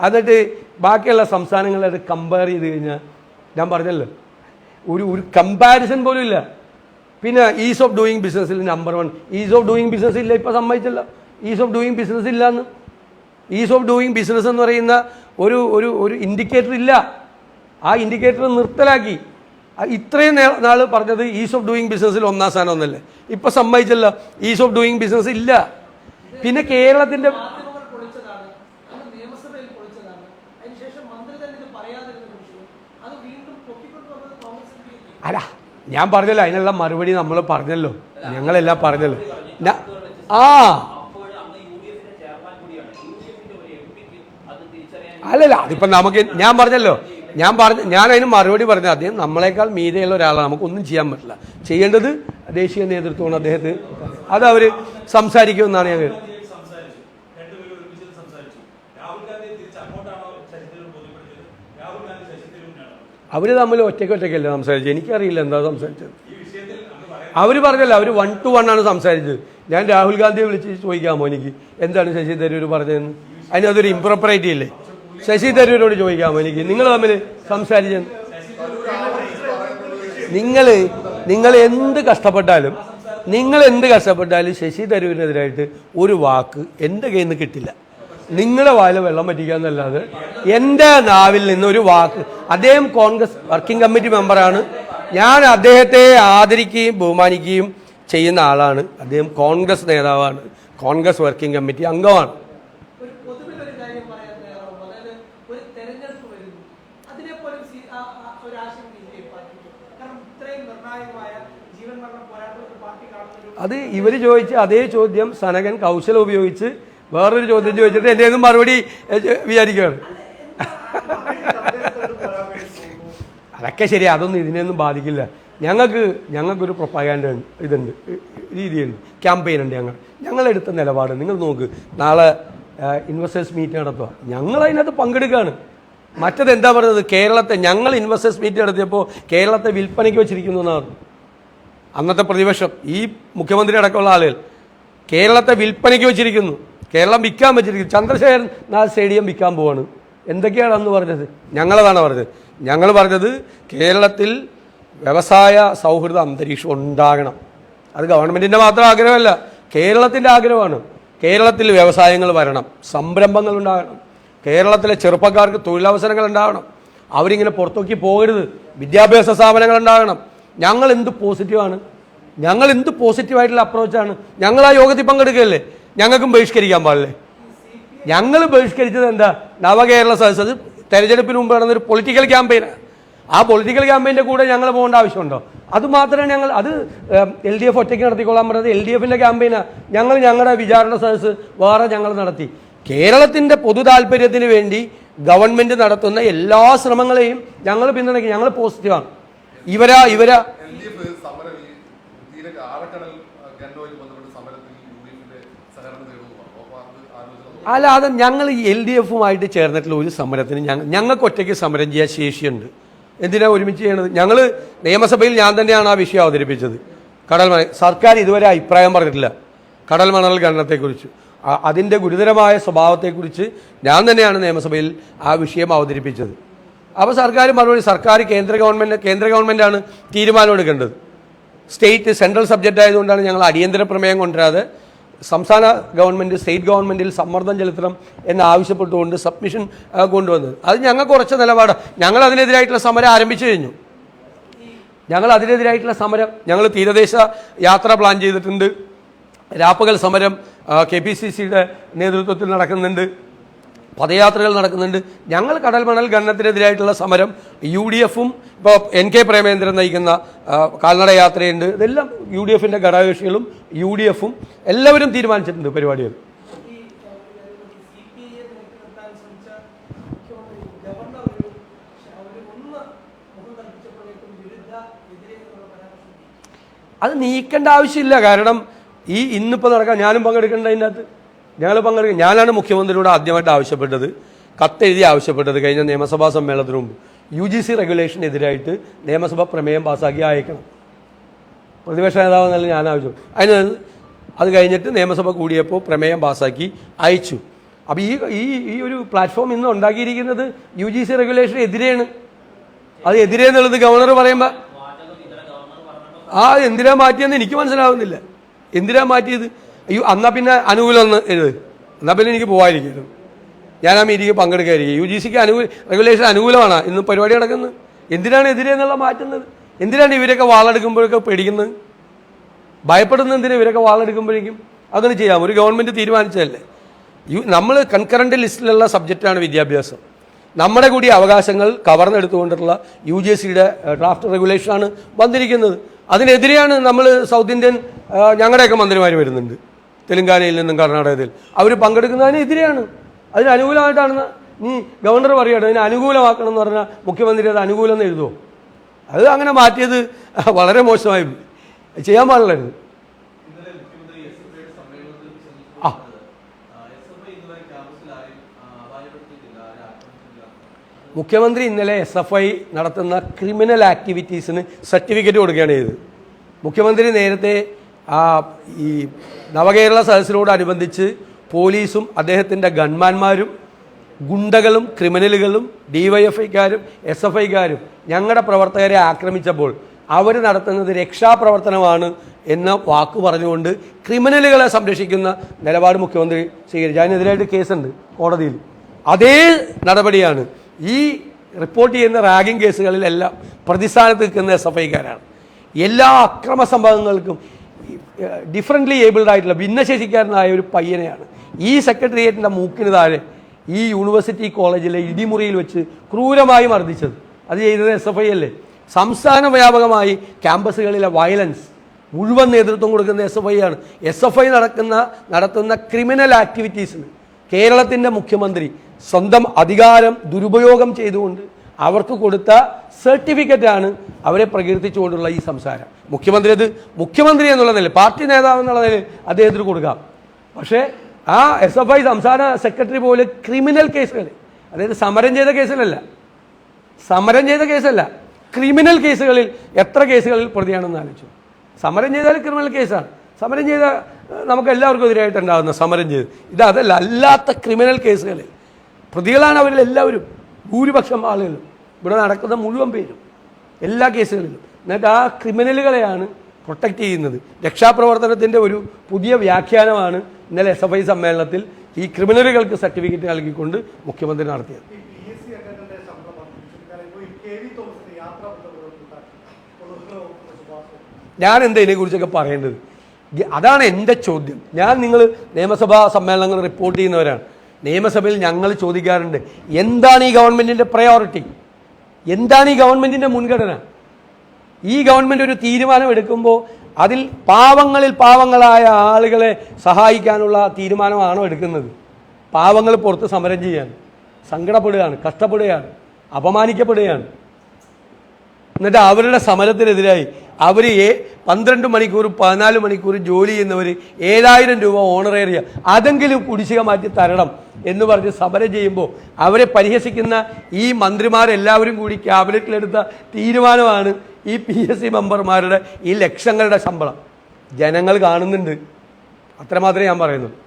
എന്നിട്ട് ബാക്കിയുള്ള സംസ്ഥാനങ്ങളായിട്ട് കമ്പയർ ചെയ്ത് കഴിഞ്ഞാൽ ഞാൻ പറഞ്ഞല്ലോ. ഒരു ഒരു കമ്പാരിസൺ പോലും ഇല്ല. പിന്നെ ഈസ് ഓഫ് ഡൂയിങ് ബിസിനസ്സിൽ number one ease of doing business ഇല്ല ഇപ്പം സമ്മതിച്ചല്ല. ഈസ് ഓഫ് ഡൂയിങ് ബിസിനസ് ഇല്ല എന്ന് ഈസ് ഓഫ് ഡൂയിങ് ബിസിനസ് എന്ന് പറയുന്ന ഒരു ഒരു ഒരു ഇൻഡിക്കേറ്റർ ഇല്ല. ആ ഇൻഡിക്കേറ്റർ നിർത്തലാക്കി. ഇത്രയും നാൾ പറഞ്ഞത് ഈസ് ഓഫ് ഡൂയിങ് ബിസിനസ്സിൽ ഒന്നാം സ്ഥാനം ഒന്നല്ലേ? ഇപ്പം സമ്മതിച്ചല്ല ഈസ് ഓഫ് ഡൂയിങ് ബിസിനസ് ഇല്ല. പിന്നെ കേരളത്തിന്റെ അല്ല ഞാൻ പറഞ്ഞല്ലോ അതിനുള്ള മറുപടി നമ്മൾ പറഞ്ഞല്ലോ. ഞങ്ങളെല്ലാം പറഞ്ഞല്ലോ. ആ. അല്ലല്ല അതിപ്പോ നമുക്ക് ഞാൻ പറഞ്ഞല്ലോ ഞാൻ പറഞ്ഞ ഞാൻ അതിന് മറുപടി പറഞ്ഞു അദ്ദേഹം നമ്മളെക്കാൾ മീതെയുള്ള ഒരാളാണ്. നമുക്കൊന്നും ചെയ്യാൻ പറ്റില്ല. ചെയ്യേണ്ടത് ദേശീയ നേതൃത്വമാണ് അദ്ദേഹത്തിന്. അത് അവർ സംസാരിക്കുമെന്നാണ് ഞാൻ അവർ തമ്മിൽ ഒറ്റയ്ക്ക് ഒറ്റയ്ക്കല്ലേ സംസാരിച്ചത്? എനിക്കറിയില്ല എന്താ സംസാരിച്ചത്. അവർ പറഞ്ഞല്ല അവർ വൺ ടു വൺ ആണ് സംസാരിച്ചത്. ഞാൻ രാഹുൽ ഗാന്ധിയെ വിളിച്ച് ചോദിക്കാമോ എനിക്ക്? എന്താണ് ശശി തരൂർ പറഞ്ഞതെന്ന്? അതിനതൊരു ഇംപ്രോപ്പറേറ്റി ഇല്ലേ? ശശി തരൂരോട് ചോദിക്കാമോ എനിക്ക്? നിങ്ങൾ തമ്മിൽ സംസാരിച്ചു നിങ്ങൾ നിങ്ങൾ എന്ത് കഷ്ടപ്പെട്ടാലും നിങ്ങൾ എന്ത് കഷ്ടപ്പെട്ടാലും ശശി തരൂരിനെതിരായിട്ട് ഒരു വാക്ക് എന്റെ കയ്യിൽ നിന്ന് കിട്ടില്ല. നിങ്ങളുടെ വായിൽ വെള്ളം പറ്റിക്കാന്നല്ലാതെ എന്റെ നാവിൽ നിന്ന് ഒരു വാക്ക് അദ്ദേഹം കോൺഗ്രസ് വർക്കിംഗ് കമ്മിറ്റി മെമ്പറാണ്. ഞാൻ അദ്ദേഹത്തെ ആദരിക്കുകയും ബഹുമാനിക്കുകയും ചെയ്യുന്ന ആളാണ്. അദ്ദേഹം കോൺഗ്രസ് നേതാവാണ്. കോൺഗ്രസ് വർക്കിംഗ് കമ്മിറ്റി അംഗമാണ് ഒരു പൊതുവിൽ ഒരു കാര്യം പറയാൻ തയ്യാറാവും അതായത് ഒരു തെരഞ്ഞെടുപ്പ് വരുന്നു അതിനെപ്പോലും സി- ആ- ആ ഒരു ആശങ്കയില്ലേ ഈ പാർട്ടിക്ക് കാരണം ഇത്രയും നിർണായകമായ ജീവൻ മരണ പോരാട്ടം ഒരു പാർട്ടി കാണുന്ന ഒരു അത് ഇവർ ചോദിച്ച അതേ ചോദ്യം സനകൻ കൗശലം ഉപയോഗിച്ച് വേറൊരു ചോദ്യം ചോദിച്ചിട്ട് എന്റെ ഒന്നും മറുപടി വിചാരിക്കുകയാണ്. അതൊക്കെ ശരി അതൊന്നും ഇതിനെയൊന്നും ബാധിക്കില്ല. ഞങ്ങൾക്ക് ഞങ്ങൾക്കൊരു പ്രൊപ്പഗാൻഡ ഇതുണ്ട് രീതിയുണ്ട് ക്യാമ്പയിൻ ഉണ്ട് ഞങ്ങൾ. ഞങ്ങളെടുത്ത നിലപാട് നിങ്ങൾ നോക്ക്. നാളെ ഇൻവെസ്റ്റേഴ്സ് മീറ്റ് നടത്തുക. ഞങ്ങൾ അതിനകത്ത് പങ്കെടുക്കുകയാണ്. മറ്റത് എന്താ പറയുന്നത്? കേരളത്തെ ഞങ്ങൾ ഇൻവെസ്റ്റേഴ്സ് മീറ്റ് നടത്തിയപ്പോൾ കേരളത്തെ വിൽപ്പനയ്ക്ക് വെച്ചിരിക്കുന്നു എന്നാണ്. അന്നത്തെ പ്രതിപക്ഷം ഈ മുഖ്യമന്ത്രി അടക്കമുള്ള ആളുകൾ കേരളത്തെ വിൽപ്പനയ്ക്ക് വെച്ചിരിക്കുന്നു. കേരളം വിൽക്കാൻ വെച്ചിരിക്കുന്നു. ചന്ദ്രശേഖരൻ നാഥ് സ്റ്റേഡിയം വിൽക്കാൻ പോവാണ്. എന്തൊക്കെയാണ് അന്ന് പറഞ്ഞത്? ഞങ്ങളതാണ് പറഞ്ഞത്. ഞങ്ങൾ പറഞ്ഞത് കേരളത്തിൽ വ്യവസായ സൗഹൃദ അന്തരീക്ഷം ഉണ്ടാകണം. അത് ഗവൺമെന്റിന്റെ മാത്രം ആഗ്രഹമല്ല കേരളത്തിന്റെ ആഗ്രഹമാണ്. കേരളത്തിൽ വ്യവസായങ്ങൾ വരണം സംരംഭങ്ങൾ ഉണ്ടാകണം. കേരളത്തിലെ ചെറുപ്പക്കാർക്ക് തൊഴിലവസരങ്ങൾ ഉണ്ടാകണം. അവരിങ്ങനെ പുറത്തേക്ക് പോകരുത്. വിദ്യാഭ്യാസ സ്ഥാപനങ്ങൾ ഉണ്ടാകണം. ഞങ്ങൾ എന്ത് പോസിറ്റീവാണ്? ഞങ്ങൾ എന്ത് പോസിറ്റീവായിട്ടുള്ള അപ്രോച്ചാണ്? ഞങ്ങൾ ആ യോഗത്തിൽ പങ്കെടുക്കുകയല്ലേ? ഞങ്ങൾക്കും ബഹിഷ്കരിക്കാൻ പാടില്ലേ? ഞങ്ങൾ ബഹിഷ്കരിച്ചത് എന്താ? നവകേരള സദസ് അത് തെരഞ്ഞെടുപ്പിന് മുമ്പ് നടന്നൊരു പൊളിറ്റിക്കൽ ക്യാമ്പയിനാണ് ആ പൊളിറ്റിക്കൽ ക്യാമ്പയിന്റെ കൂടെ ഞങ്ങൾ പോകേണ്ട ആവശ്യമുണ്ടോ? അത് മാത്രമേ ഞങ്ങൾ അത് എൽ ഡി എഫ് ഒറ്റയ്ക്ക് നടത്തിക്കൊള്ളാൻ പറഞ്ഞത് എൽ ഡി എഫിന്റെ ക്യാമ്പയിനാണ് ഞങ്ങൾ ഞങ്ങളുടെ വിചാരണ സദസ്സ് വേറെ ഞങ്ങൾ നടത്തി. കേരളത്തിന്റെ പൊതു താല്പര്യത്തിന് വേണ്ടി ഗവൺമെന്റ് നടത്തുന്ന എല്ലാ ശ്രമങ്ങളെയും ഞങ്ങൾ പിന്തുണയ്ക്കും. ഞങ്ങൾ പോസിറ്റീവാണ്. ഇവരാ ഇവരാ. അല്ല അത് ഞങ്ങൾ എൽ ഡി എഫുമായിട്ട് ചേർന്നിട്ടുള്ള ഒരു സമരത്തിന് ഞങ്ങൾ ഞങ്ങൾക്ക് ഒറ്റയ്ക്ക് സമരം ചെയ്യാൻ ശേഷിയുണ്ട്. എന്തിനാ ഒരുമിച്ച് ചെയ്യണത്? ഞങ്ങൾ നിയമസഭയിൽ ഞാൻ തന്നെയാണ് ആ വിഷയം അവതരിപ്പിച്ചത്. കടൽ മണൽ സർക്കാർ ഇതുവരെ അഭിപ്രായം പറഞ്ഞിട്ടില്ല. കടൽ മണൽ ഖനനത്തെക്കുറിച്ച്. അതിന്റെ ഗുരുതരമായ സ്വഭാവത്തെക്കുറിച്ച് ഞാൻ തന്നെയാണ് നിയമസഭയിൽ ആ വിഷയം അവതരിപ്പിച്ചത്. അപ്പോൾ സർക്കാർ മറുപടി സർക്കാർ കേന്ദ്ര ഗവൺമെന്റ് കേന്ദ്ര ഗവൺമെന്റാണ് തീരുമാനം എടുക്കേണ്ടത്. സ്റ്റേറ്റ് സെൻട്രൽ സബ്ജക്റ്റ് ആയതുകൊണ്ടാണ് ഞങ്ങൾ അടിയന്തര പ്രമേയം കൊണ്ടുവരാതെ സംസ്ഥാന ഗവൺമെന്റ് സ്റ്റേറ്റ് ഗവൺമെന്റിൽ സമ്മർദ്ദം ചെലുത്തണം എന്ന് ആവശ്യപ്പെട്ടുകൊണ്ട് സബ്മിഷൻ കൊണ്ടുവന്നത്. അത് ഞങ്ങൾ കുറച്ച് നിലപാട് ഞങ്ങൾ അതിനെതിരായിട്ടുള്ള സമരം ആരംഭിച്ചു കഴിഞ്ഞു. ഞങ്ങൾ അതിനെതിരായിട്ടുള്ള സമരം ഞങ്ങൾ തീരദേശ യാത്ര പ്ലാൻ ചെയ്തിട്ടുണ്ട്. രാപ്പകൽ സമരം കെ പി സി സിയുടെ നേതൃത്വത്തിൽ നടക്കുന്നുണ്ട്. പദയാത്രകൾ നടക്കുന്നുണ്ട്. ഞങ്ങൾ കടൽ മണൽ ഖനനത്തിനെതിരായിട്ടുള്ള സമരം യു ഡി എഫും ഇപ്പോൾ എൻ കെ പ്രേമേന്ദ്രൻ നയിക്കുന്ന കാൽനട യാത്രയുണ്ട്. ഇതെല്ലാം യു ഡി എഫിന്റെ ഘടകകക്ഷികളും യു ഡി എഫും എല്ലാവരും തീരുമാനിച്ചിട്ടുണ്ട് പരിപാടികൾ. അത് നീക്കേണ്ട ആവശ്യമില്ല. കാരണം ഈ ഇന്നിപ്പോൾ നടക്കാൻ ഞാനും പങ്കെടുക്കേണ്ട അതിന്റെ അകത്ത് ഞങ്ങൾ പങ്കെടുക്കും ഞാനാണ് മുഖ്യമന്ത്രിയോട് ആദ്യമായിട്ട് ആവശ്യപ്പെട്ടത്. കത്തെഴുതി ആവശ്യപ്പെട്ടത് കഴിഞ്ഞ നിയമസഭാ സമ്മേളനത്തിന് മുമ്പ്. യു ജി സി റെഗുലേഷനെതിരായിട്ട് നിയമസഭ പ്രമേയം പാസ്സാക്കി അയക്കണം. പ്രതിപക്ഷ നേതാവ് എന്നല്ല ഞാൻ ആവശ്യം. അതിന് അത് കഴിഞ്ഞിട്ട് നിയമസഭ കൂടിയപ്പോൾ പ്രമേയം പാസ്സാക്കി അയച്ചു. അപ്പോൾ ഈ ഈ ഈ ഒരു പ്ലാറ്റ്ഫോം ഇന്ന് ഉണ്ടാക്കിയിരിക്കുന്നത് യു ജി സി റെഗുലേഷൻ എതിരെയാണ്. അത് എതിരെ എന്നുള്ളത് ഗവർണർ പറയുമ്പോൾ ആ എന്തിനാ മാറ്റിയെന്ന് എനിക്ക് മനസ്സിലാവുന്നില്ല. എന്തിനാ മാറ്റിയത്? അയ്യോ എന്നാൽ പിന്നെ അനുകൂലം എന്ന് എഴുത്. എന്നാൽ പിന്നെ എനിക്ക് പോകാതിരിക്കും ഞാൻ ആ മീറ്റിംഗ് പങ്കെടുക്കാതിരിക്കും. യു ജി സിക്ക് അനുകൂല റെഗുലേഷൻ അനുകൂലമാണ്. ഇന്ന് പരിപാടി നടക്കുന്നത് എന്തിനാണ് എതിരെ എന്നുള്ള മാറ്റുന്നത്? എന്തിനാണ് ഇവരൊക്കെ വാളെടുക്കുമ്പോഴൊക്കെ പേടിക്കുന്നത്? ഭയപ്പെടുന്ന എന്തിനാണ് ഇവരൊക്കെ വാളെടുക്കുമ്പോഴേക്കും? അങ്ങനെ ചെയ്യാം. ഒരു ഗവൺമെന്റ് തീരുമാനിച്ചതല്ലേ. യു നമ്മൾ കൺകറന്റ് ലിസ്റ്റിലുള്ള സബ്ജക്റ്റാണ് വിദ്യാഭ്യാസം. നമ്മുടെ കൂടി അവകാശങ്ങൾ കവർന്നെടുത്തുകൊണ്ടുള്ള യു ജി എസ് സിയുടെ ഡ്രാഫ്റ്റ് റെഗുലേഷനാണ് വന്നിരിക്കുന്നത്. അതിനെതിരെയാണ് നമ്മൾ സൗത്ത് ഇന്ത്യൻ ഞങ്ങളുടെയൊക്കെ മന്ത്രിമാർ വരുന്നുണ്ട്. തെലങ്കാനയിൽ നിന്നും കർണാടകത്തിൽ. അവർ പങ്കെടുക്കുന്നതിനെതിരെയാണ്. അതിന് അനുകൂലമായിട്ടാണ് നീ ഗവർണർ പറയട്ടെ അതിനെ അനുകൂലമാക്കണം എന്ന് പറഞ്ഞാൽ മുഖ്യമന്ത്രി അത് അനുകൂലം എന്ന് എഴുതുമോ അത് അങ്ങനെ മാറ്റിയത് വളരെ മോശമായി. ചെയ്യാൻ പാടില്ലായിരുന്നു ആ. മുഖ്യമന്ത്രി ഇന്നലെ എസ് എഫ് ഐ നടത്തുന്ന ക്രിമിനൽ ആക്ടിവിറ്റീസിന് സർട്ടിഫിക്കറ്റ് കൊടുക്കുകയാണ് ചെയ്തത്. മുഖ്യമന്ത്രി നേരത്തെ ആ ഈ നവകേരള സദസ്സിനോടനുബന്ധിച്ച് പോലീസും അദ്ദേഹത്തിന്റെ ഗൺമാന്മാരും ഗുണ്ടകളും ക്രിമിനലുകളും ഡിവൈഎഫ്ഐക്കാരും എസ് എഫ് ഐക്കാരും ഞങ്ങളുടെ പ്രവർത്തകരെ ആക്രമിച്ചപ്പോൾ അവർ നടത്തുന്നത് രക്ഷാപ്രവർത്തനമാണ് എന്ന വാക്ക് പറഞ്ഞുകൊണ്ട് ക്രിമിനലുകളെ സംരക്ഷിക്കുന്ന നിലപാട് മുഖ്യമന്ത്രി സ്വീകരിച്ചു. അതിനെതിരായിട്ട് കേസുണ്ട് കോടതിയിൽ. അതേ നടപടിയാണ് ഈ റിപ്പോർട്ട് ചെയ്യുന്ന റാഗിംഗ് കേസുകളിലെല്ലാം പ്രതിസ്ഥാനത്ത് നിൽക്കുന്ന എസ് എഫ് ഐക്കാരാണ് എല്ലാ അക്രമ സംഭവങ്ങൾക്കും ഡിഫറന്റ്ലി ഏബിൾഡ് ആയിട്ടുള്ള ഭിന്നശേഷിക്കാരനായ ഒരു പയ്യനെയാണ്. ഈ സെക്രട്ടേറിയറ്റിന്റെ മൂക്കിന് താഴെ ഈ യൂണിവേഴ്സിറ്റി കോളേജിലെ ഇടിമുറിയിൽ വെച്ച് ക്രൂരമായി മർദ്ദിച്ചത്. അത് ചെയ്തത് എസ് എഫ് ഐ അല്ലേ? സംസ്ഥാന വ്യാപകമായി ക്യാമ്പസുകളിലെ വയലൻസ് മുഴുവൻ നേതൃത്വം കൊടുക്കുന്ന എസ് എഫ് ഐ ആണ്. എസ് എഫ് ഐ നടക്കുന്ന നടത്തുന്ന ക്രിമിനൽ ആക്ടിവിറ്റീസിന് കേരളത്തിന്റെ മുഖ്യമന്ത്രി സ്വന്തം അധികാരം ദുരുപയോഗം ചെയ്തുകൊണ്ട് അവർക്ക് കൊടുത്ത സർട്ടിഫിക്കറ്റാണ് അവരെ പ്രകീർത്തിച്ചുകൊണ്ടുള്ള ഈ സംസാരം. മുഖ്യമന്ത്രി അത് മുഖ്യമന്ത്രി എന്നുള്ള നില പാർട്ടി നേതാവ് എന്നുള്ള നിലയിൽ അദ്ദേഹത്തിന് കൊടുക്കാം. പക്ഷേ ആ എസ് എഫ് ഐ സംസ്ഥാന സെക്രട്ടറി പോലെ ക്രിമിനൽ കേസുകൾ അതായത് സമരം ചെയ്ത കേസിലല്ല സമരം ചെയ്ത കേസല്ല ക്രിമിനൽ കേസുകളിൽ എത്ര കേസുകളിൽ പ്രതിയാണെന്ന് ആലോചിച്ചു. സമരം ചെയ്താൽ ക്രിമിനൽ കേസാണ് സമരം ചെയ്ത നമുക്ക് എല്ലാവർക്കും എതിരായിട്ട് ഉണ്ടാകുന്ന സമരം ചെയ്ത്. ഇത് അതല്ല അല്ലാത്ത ക്രിമിനൽ കേസുകളിൽ പ്രതികളാണ് അവരിൽ എല്ലാവരും. ഭൂരിപക്ഷം ആളുകളും. ഇവിടെ നടക്കുന്ന മുഴുവൻ പേരും എല്ലാ കേസുകളിലും. എന്നിട്ട് ആ ക്രിമിനലുകളെയാണ് പ്രൊട്ടക്റ്റ് ചെയ്യുന്നത്. രക്ഷാപ്രവർത്തനത്തിന്റെ ഒരു പുതിയ വ്യാഖ്യാനമാണ് ഇന്നലെ എസ് എഫ് ഐ സമ്മേളനത്തിൽ ഈ ക്രിമിനലുകൾക്ക് സർട്ടിഫിക്കറ്റ് നൽകിക്കൊണ്ട് മുഖ്യമന്ത്രി നടത്തിയത്. ഞാൻ എന്താ ഇതിനെക്കുറിച്ചൊക്കെ പറയേണ്ടത്? അതാണ് എന്റെ ചോദ്യം. ഞാൻ നിങ്ങൾ നിയമസഭാ സമ്മേളനങ്ങൾ റിപ്പോർട്ട് ചെയ്യുന്നവരാണ്. നിയമസഭയിൽ ഞങ്ങൾ ചോദിക്കാറുണ്ട് എന്താണ് ഈ ഗവൺമെന്റിന്റെ പ്രയോറിറ്റി എന്താണ് ഈ ഗവൺമെന്റിന്റെ മുൻഗണന? ഈ ഗവൺമെന്റ് ഒരു തീരുമാനം എടുക്കുമ്പോൾ അതിൽ പാവങ്ങളിൽ പാവങ്ങളായ ആളുകളെ സഹായിക്കാനുള്ള തീരുമാനമാണോ എടുക്കുന്നത്? പാവങ്ങൾ പുറത്ത് സമരം ചെയ്യാൻ സങ്കടപ്പെടുകയാണ് കഷ്ടപ്പെടുകയാണ് അപമാനിക്കപ്പെടുകയാണ്. എന്നിട്ട് അവരുടെ സമരത്തിനെതിരായി അവർ പന്ത്രണ്ട് മണിക്കൂർ പതിനാല് മണിക്കൂർ ജോലി ചെയ്യുന്നവർ ഏഴായിരം രൂപ ഓണറേറിയ അതെങ്കിലും കുടിശ്ശിക മാറ്റി തരണം എന്ന് പറഞ്ഞ് സമരം ചെയ്യുമ്പോൾ അവരെ പരിഹസിക്കുന്ന ഈ മന്ത്രിമാരെല്ലാവരും കൂടി ക്യാബിനറ്റിലെടുത്ത തീരുമാനമാണ് ഈ പി എസ് സി മെമ്പർമാരുടെ ഈ ലക്ഷങ്ങളുടെ ശമ്പളം. ജനങ്ങൾ കാണുന്നുണ്ട്. അത്രമാത്രമേ ഞാൻ പറയുന്നുള്ളൂ.